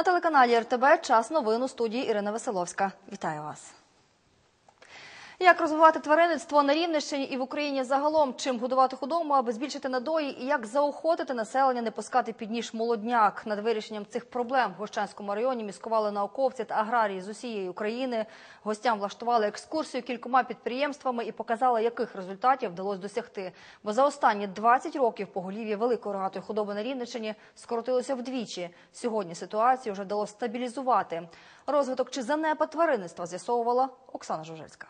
На телеканалі РТБ час новин у студії Ірина Веселовська. Вітаю вас. Як розвивати тваринництво на Рівненщині і в Україні загалом, чим годувати худому, аби збільшити надої, і як заохотити населення не пускати під ніж молодняк. Над вирішенням цих проблем в Гощанському районі міскували науковці та аграрії з усієї України. Гостям влаштували екскурсію кількома підприємствами і показали, яких результатів вдалося досягти. Бо за останні 20 років поголів'я великої рогатої худоби на Рівненщині скоротилося вдвічі. Сьогодні ситуацію вже вдалося стабілізувати. Розвиток чи занепад тваринництва з'ясовувала Оксана Жужельська.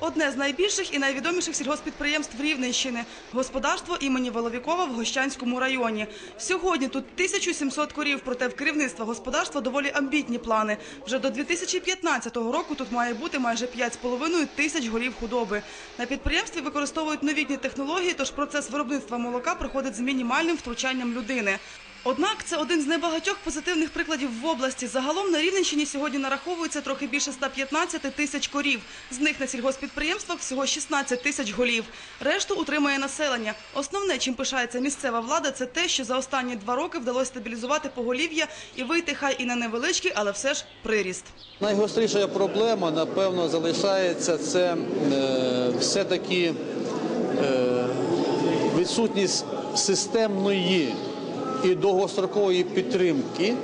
Одне з найбільших і найвідоміших сільгоспідприємств Рівненщини – господарство імені Воловікова в Гощанському районі. Сьогодні тут 1700 корів, проте в керівництва господарства доволі амбітні плани. Вже до 2015 року тут має бути майже 5,5 тисяч голів худоби. На підприємстві використовують новітні технології, тож процес виробництва молока проходить з мінімальним втручанням людини. Однак це один з небагатьох позитивних прикладів в області. Загалом на Рівненщині сьогодні нараховується трохи більше 115 тисяч корів. З них на сільгоспідприємствах всього 16 тисяч голів. Решту утримує населення. Основне, чим пишається місцева влада, це те, що за останні два роки вдалося стабілізувати поголів'я і вийти хай і на невеличкий, але все ж приріст. Найгостріша проблема, напевно, залишається це е, все-таки е, відсутність системної і довгострокової підтримки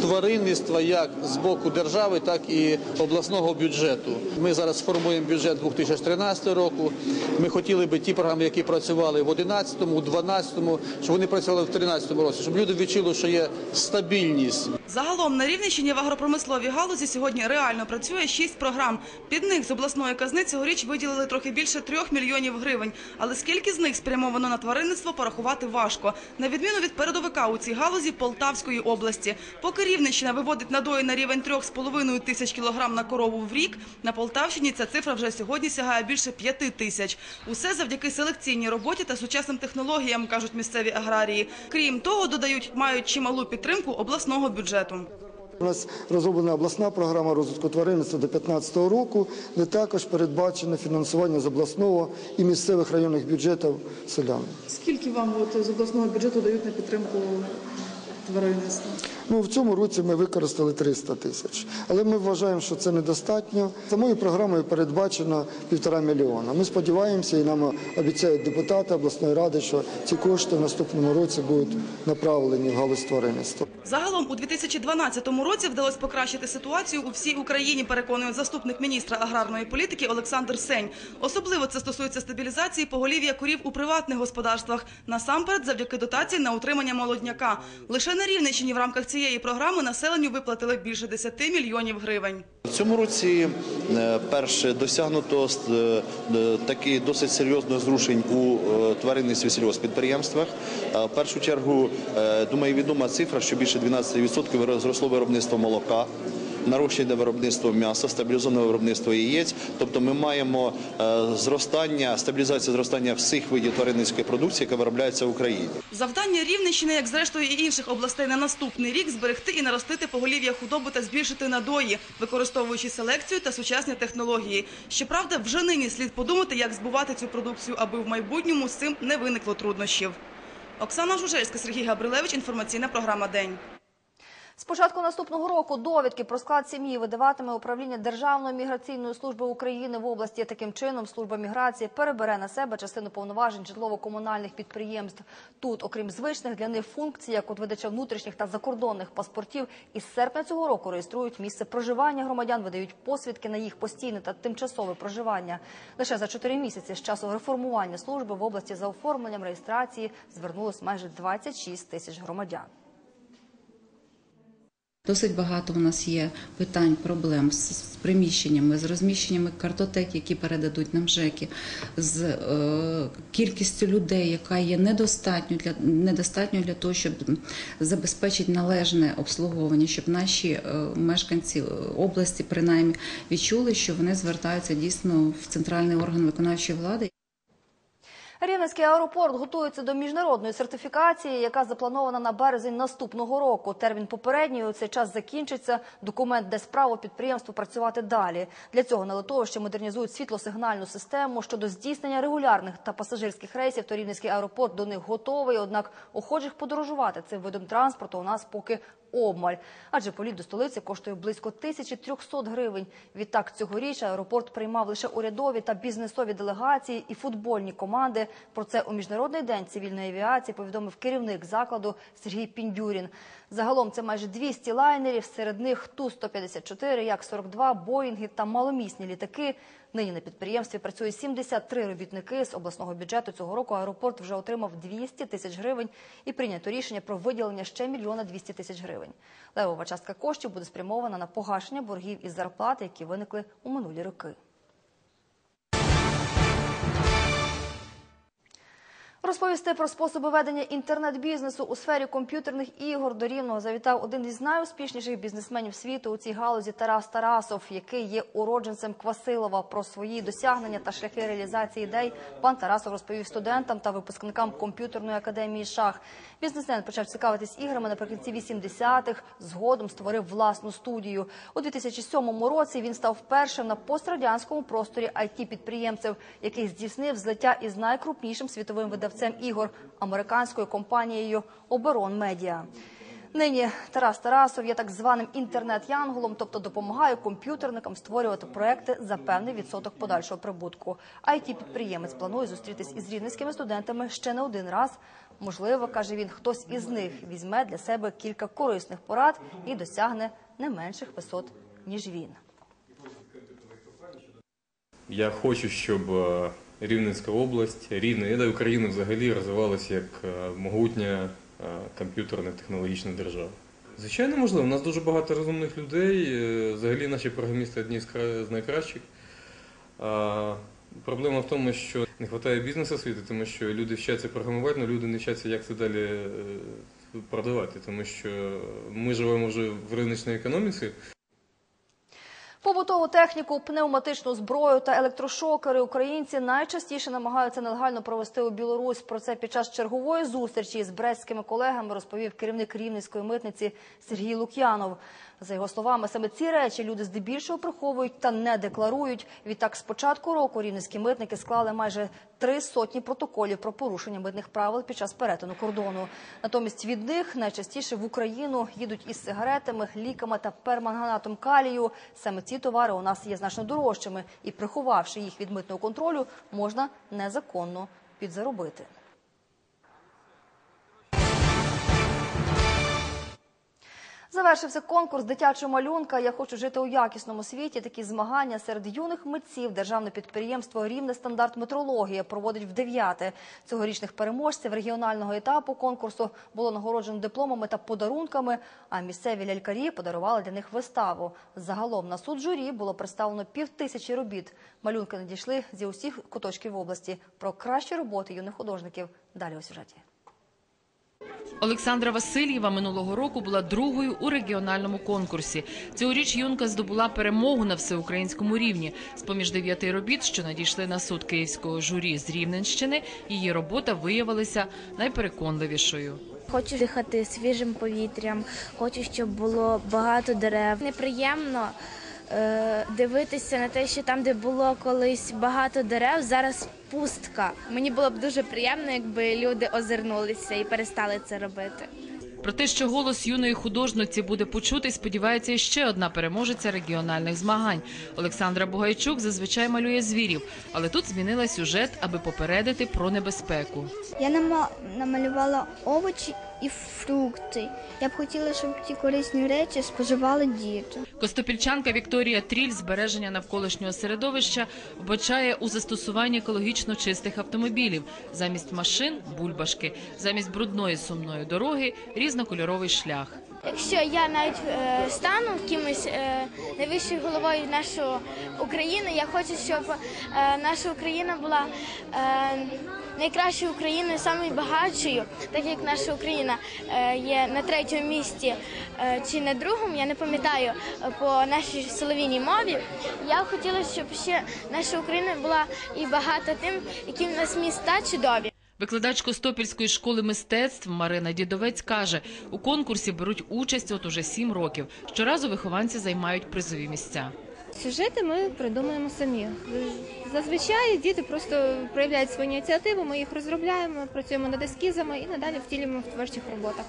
тваринництва як з боку держави, так і обласного бюджету. Ми зараз формуємо бюджет 2013 року. Ми хотіли би ті програми, які працювали в 2011, у 2012, щоб вони працювали в 2013 році, щоб люди відчули, що є стабільність. Загалом на Рівненщині в агропромисловій галузі сьогодні реально працює шість програм. Під них з обласної казни цьогоріч виділили трохи більше трьох мільйонів гривень. Але скільки з них спрямовано на тваринництво, порахувати важко. На відміну від передовика у цій галузі Полтавської області. Поки Рівненщина виводить надої на рівень 3,5 тисяч кілограм на корову в рік, на Полтавщині ця цифра вже сьогодні сягає більше 5 тисяч. Усе завдяки селекційній роботі та сучасним технологіям, кажуть місцеві аграрії. Крім того, додають, мають чималу підтримку обласного бюджету. У нас розроблена обласна програма розвитку тваринництва до 2015 року, де також передбачено фінансування з обласного і місцевих районних бюджетів селян. Скільки вам от, з обласного бюджету дають на підтримку тваринництва? Ну, в цьому році ми використали 300 тисяч, але ми вважаємо, що це недостатньо. Самою програмою передбачено півтора мільйона. Ми сподіваємося і нам обіцяють депутати обласної ради, що ці кошти в наступному році будуть направлені в галузь тваринництва. Загалом у 2012 році вдалося покращити ситуацію у всій Україні, переконує заступник міністра аграрної політики Олександр Сень. Особливо це стосується стабілізації поголів'я корів у приватних господарствах. Насамперед, завдяки дотації на утримання молодняка. Лише на Рівненщині в рамках цієї програми населенню виплатили більше 10 мільйонів гривень. В цьому році е, перше досягнуто е, е, таки досить серйозно зрушень у тваринництві сільгоспідприємствах. В першу чергу, думаю, відома цифра, що більше 12% зросло виробництво молока. Нарощене виробництво м'яса, стабілізоване виробництво яєць. Тобто ми маємо е, зростання, стабілізацію зростання всіх видів тваринницької продукції, яка виробляється в Україні. Завдання Рівненщини, як зрештою і інших областей на наступний рік, зберегти і наростити поголів'я худоби та збільшити надої, використовуючи селекцію та сучасні технології. Щоправда, вже нині слід подумати, як збувати цю продукцію, аби в майбутньому з цим не виникло труднощів. Оксана Жужельська, Сергій Габрилевич. Інформаційна програма День. З початку наступного року довідки про склад сім'ї видаватиме управління Державної міграційної служби України в області. Таким чином, служба міграції перебере на себе частину повноважень житлово-комунальних підприємств. Тут, окрім звичних для них функцій, як от видача внутрішніх та закордонних паспортів, із серпня цього року реєструють місце проживання громадян, видають посвідки на їх постійне та тимчасове проживання. Лише за чотири місяці з часу реформування служби в області за оформленням реєстрації звернулось майже 26 тисяч громадян. Досить багато у нас є питань, проблем з, приміщеннями, з розміщеннями картотек, які передадуть нам ЖЕКи, з е, кількістю людей, яка є недостатньо для недостатньо для того, щоб забезпечити належне обслуговування, щоб наші е, мешканці області принаймні відчули, що вони звертаються дійсно в центральний орган виконавчої влади. Рівненський аеропорт готується до міжнародної сертифікації, яка запланована на березень наступного року. Термін попередньої цей час закінчиться. Документ дасть право підприємству працювати далі. Для цього на литовищі модернізують світлосигнальну систему щодо здійснення регулярних та пасажирських рейсів. То Рівненський аеропорт до них готовий. Однак охочих подорожувати цим видом транспорту у нас поки обмаль. Адже політ до столиці коштує близько 1300 гривень. Відтак цьогоріч аеропорт приймав лише урядові та бізнесові делегації і футбольні команди. Про це у міжнародний день цивільної авіації повідомив керівник закладу Сергій Піндюрін. Загалом це майже 200 лайнерів, серед них Ту-154, Як-42, Боїнги та маломісні літаки. Нині на підприємстві працює 73 робітники. З обласного бюджету цього року аеропорт вже отримав 200 тисяч гривень і прийнято рішення про виділення ще мільйона 200 тисяч гривень. Левова частка коштів буде спрямована на погашення боргів із зарплати, які виникли у минулі роки. Розповісти про способи ведення інтернет-бізнесу у сфері комп'ютерних ігор до Рівного завітав один із найуспішніших бізнесменів світу у цій галузі Тарас Тарасов, який є уродженцем Квасилова. Про свої досягнення та шляхи реалізації ідей пан Тарасов розповів студентам та випускникам комп'ютерної академії шах. Бізнесмен почав цікавитись іграми наприкінці 80-х, згодом створив власну студію. У 2007 році він став першим на пострадянському просторі it підприємців, який здійснив злиття із найкрупнішим світовим видавцем ігор американською компанією Оберон Медіа. Нині Тарас Тарасов є так званим інтернет-янголом, тобто допомагає комп'ютерникам створювати проекти за певний відсоток подальшого прибутку. it підприємець планує зустрітись із рівненськими студентами ще не один раз. Можливо, каже він, хтось із них візьме для себе кілька корисних порад і досягне не менших висот ніж він. Я хочу, щоб е, Рівненська область, Рівне, думаю, Україна взагалі розвивалася як е, могутня е, комп'ютерна технологічна держава. Звичайно, можливо, у нас дуже багато розумних людей. е, Взагалі наші програмісти одні з найкращих. Проблема в тому, що не вистачає бізнесу освіти, тому що люди вчаться програмувати, але люди не вчаться, як це далі продавати, тому що ми живемо вже в риночній економіці. Побутову техніку, пневматичну зброю та електрошокери українці найчастіше намагаються нелегально провести у Білорусь. Про це під час чергової зустрічі з брестськими колегами розповів керівник рівненської митниці Сергій Лук'янов. За його словами, саме ці речі люди здебільшого приховують та не декларують. Відтак, з початку року рівненські митники склали майже три сотні протоколів про порушення митних правил під час перетину кордону. Натомість від них найчастіше в Україну їдуть із сигаретами, ліками та перманганатом калію. Саме ці товари у нас є значно дорожчими, і приховавши їх від митного контролю, можна незаконно підзаробити. Завершився конкурс дитячого малюнка. Я хочу жити у якісному світі. Такі змагання серед юних митців державне підприємство Рівне стандарт метрологія проводить в дев'яте. Цьогорічних переможців регіонального етапу конкурсу було нагороджено дипломами та подарунками. А місцеві лялькарі подарували для них виставу. Загалом на суд журі було представлено півтисячі робіт. Малюнки надійшли зі усіх куточків області. Про кращі роботи юних художників далі у сюжеті. Олександра Васильєва минулого року була другою у регіональному конкурсі. Цьогоріч юнка здобула перемогу на всеукраїнському рівні. З поміж дев'яти робіт, що надійшли на суд київського журі з Рівненщини, її робота виявилася найпереконливішою. Хочу дихати свіжим повітрям, хочу, щоб було багато дерев. Неприємно дивитися на те, що там, де було колись багато дерев, зараз пустка. Мені було б дуже приємно, якби люди озирнулися і перестали це робити. Про те, що голос юної художниці буде почутий, сподівається ще одна переможеця регіональних змагань. Олександра Бугайчук зазвичай малює звірів, але тут змінила сюжет, аби попередити про небезпеку. Я нама- намалювала овочі і фрукти. Я б хотіла, щоб ці корисні речі споживали діти. Костопільчанка Вікторія Тріль збереження навколишнього середовища вбачає у застосуванні екологічно чистих автомобілів замість машин бульбашки, замість брудної сумної дороги різнокольоровий шлях. Якщо я навіть е, стану кимось е, найвищою головою нашої України, я хочу, щоб е, наша Україна була е, найкращою Україною, найбагатшою, так як наша Україна е, є на третьому місці е, чи на другому, я не пам'ятаю по нашій солов'їній мові. Я хотіла, щоб ще наша Україна була і багата тим, які в нас міста чудові. Викладач Костопільської школи мистецтв Марина Дідовець каже, у конкурсі беруть участь от уже сім років. Щоразу вихованці займають призові місця. Сюжети ми придумуємо самі. Зазвичай діти просто проявляють свою ініціативу, ми їх розробляємо, працюємо над ескізами і надалі втілюємо в творчих роботах.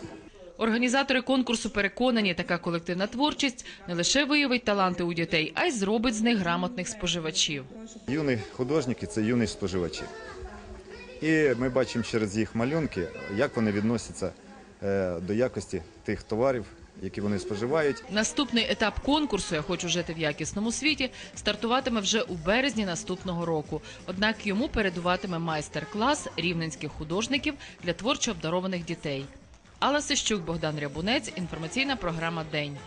Організатори конкурсу переконані, така колективна творчість не лише виявить таланти у дітей, а й зробить з них грамотних споживачів. Юні художники це юні споживачі. І ми бачимо через їх малюнки, як вони відносяться е, до якості тих товарів, які вони споживають. Наступний етап конкурсу Я хочу жити в якісному світі стартуватиме вже у березні наступного року. Однак йому передуватиме майстер-клас рівненських художників для творчо обдарованих дітей. Алла Сищук, Богдан Рябунець. Інформаційна програма День.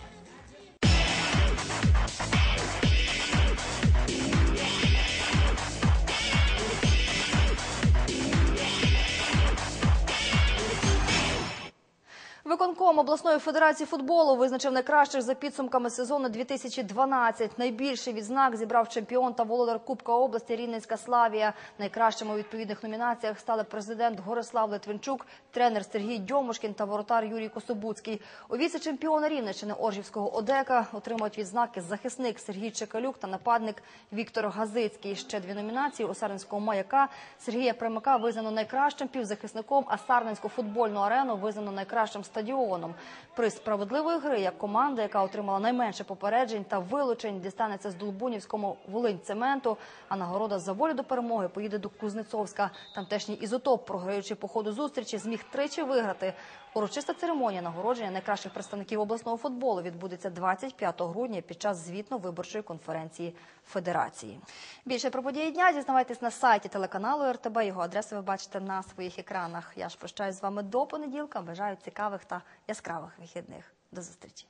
Виконком обласної федерації футболу визначив найкращих за підсумками сезону 2012. Найбільший відзнак зібрав чемпіон та володар Кубка області Рівненська Славія. Найкращими у відповідних номінаціях стали президент Горислав Литвинчук, тренер Сергій Дьомушкін та воротар Юрій Кособуцький. У віце-чемпіона Рівненщини Оржівського ОДЕКа отримують відзнаки захисник Сергій Чекалюк та нападник Віктор Газицький. Ще дві номінації у Сарненського маяка Сергія Примака визнано найкращим півзахисником, а Сарненську футбольну арену визнано найкращим стадіоном. Приз справедливої гри як команда, яка отримала найменше попереджень та вилучень, дістанеться з Долбунівському Волинь-цементу, а нагорода за волю до перемоги поїде до Кузнецовська. Тамтешній ізотоп, програючи по ходу зустрічі, зміг тричі виграти. Урочиста церемонія нагородження найкращих представників обласного футболу відбудеться 25 грудня під час звітно-виборчої конференції Федерації. Більше про події дня дізнавайтесь на сайті телеканалу РТБ. Його адресу ви бачите на своїх екранах. Я ж прощаюсь з вами до понеділка. Бажаю цікавих та яскравих вихідних. До зустрічі.